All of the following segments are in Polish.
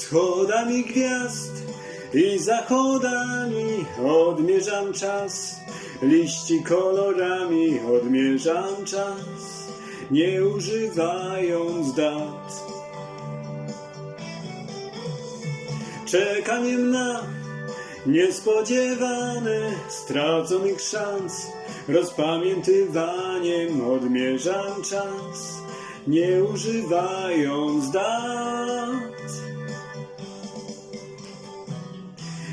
Wschodami gwiazd i zachodami odmierzam czas. Liści kolorami odmierzam czas, nie używając dat. Czekaniem na niespodziewane straconych szans, rozpamiętywaniem odmierzam czas, nie używając dat.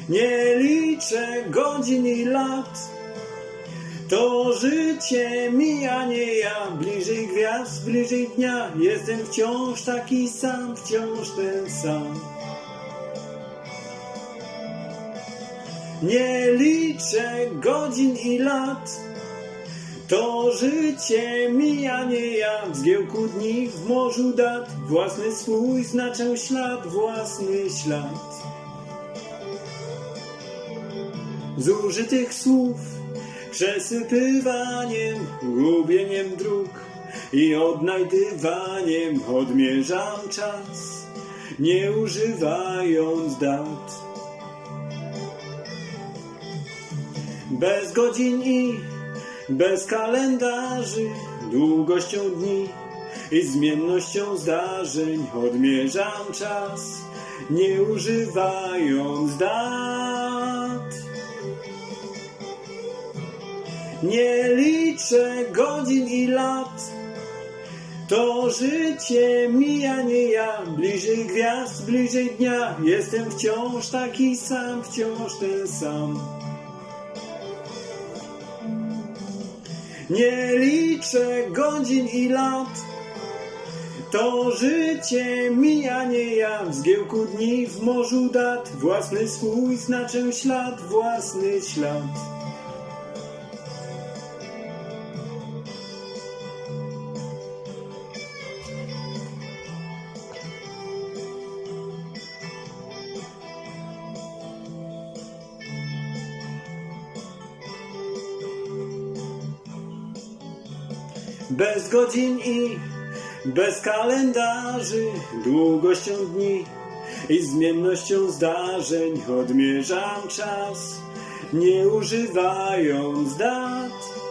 Nie liczę godzin i lat, to życie mija, nie ja, bliżej gwiazd, bliżej dnia, jestem wciąż taki sam, wciąż ten sam. Nie liczę godzin i lat, to życie mija, nie ja, w zgiełku dni, w morzu dat, własny swój znaczę ślad, własny ślad. Zużytych słów, przesypywaniem, gubieniem dróg i odnajdywaniem odmierzam czas, nie używając dat. Bez godzin i bez kalendarzy, długością dni i zmiennością zdarzeń odmierzam czas, nie używając dat. Nie liczę godzin i lat, to życie mija, nie ja, bliżej gwiazd, bliżej dnia, jestem wciąż taki sam, wciąż ten sam. Nie liczę godzin i lat, to życie mija, nie ja, w zgiełku dni, w morzu dat, własny swój znaczę ślad, własny ślad. Bez godzin i bez kalendarzy, długością dni i zmiennością zdarzeń odmierzam czas, nie używając dat.